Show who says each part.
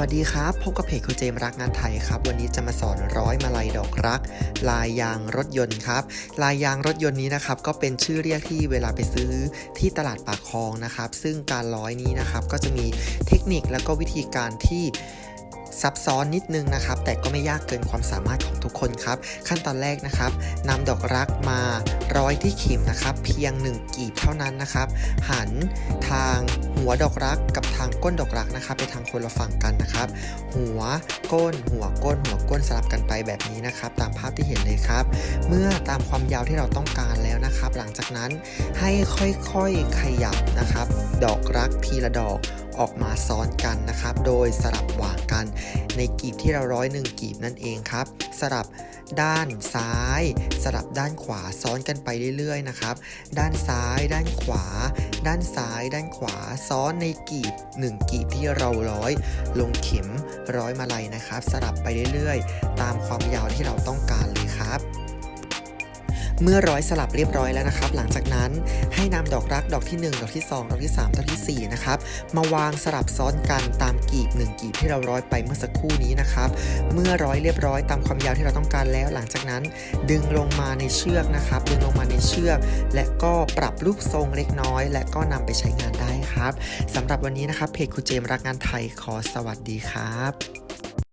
Speaker 1: วัสดีครับ พบกับเพจครูเจมรักงานไทยครับ วันนี้จะมาสอนร้อยมาลัยดอกรัก ลายยางรถยนต์ครับ ลายยางรถยนต์นี้นะครับก็เป็นชื่อเรียกที่เวลาไปซื้อที่ตลาดปากคลองนะครับ ซึ่งการร้อยนี้นะครับก็จะมีเทคนิคแล้วก็วิธีการที่ ซับซ้อนนิดนึงนะครับ แต่ก็ไม่ยากเกินความสามารถของทุกคนครับ ขั้นตอนแรกนะครับนำดอกรักมาร้อยที่เข็มนะครับ เพียง 1 กีบเท่านั้นนะครับ หันทางหัวดอกรักกับทางก้นดอกรักนะครับไปทางคนละฝั่งกันนะครับ หัวก้น หัวก้น หัวก้นสลับกันไปแบบนี้นะครับ ตามภาพที่เห็นเลยครับ เมื่อตามความยาวที่เราต้องการแล้วนะครับ หลังจากนั้นให้ค่อยๆขยับนะครับ ดอกรักทีละดอก ออกมาซ้อนกันนะครับ โดยสลับวางกันในกีบที่เราร้อยหนึ่งกีบนั่นเองครับ สลับด้านซ้าย สลับด้านขวาซ้อนกันไปเรื่อยๆนะครับ ด้านซ้าย ด้านขวา ด้านซ้าย ด้านขวาซ้อนในกีบ 1 กีบที่เราร้อย ลงเข็มร้อยมาลัยนะครับ สลับไปเรื่อยๆ ตามความยาวที่เราต้องการเลยครับ เมื่อร้อยสลับเรียบร้อยแล้วนะครับ หลังจากนั้นให้นำดอกรักดอกที่ 1 ดอกที่ 2 ดอกที่ 3 ดอกทีสี่ 4 นะครับ มาวางสลับซ้อนกันตามกีบ 1 กีบที่เราร้อยไปเมื่อสักครู่นี้นะครับ เมื่อร้อยเรียบร้อยตามความยาวที่เราต้องการแล้ว หลังจากนั้นดึงลงมาในเชือกนะครับ ดึงลงมาในเชือก และก็ปรับรูปทรงเล็กน้อย และก็นำไปใช้งานได้ครับสำหรับวันนี้นะครับเพจครูเจมรักงานไทยขอสวัสดีครับ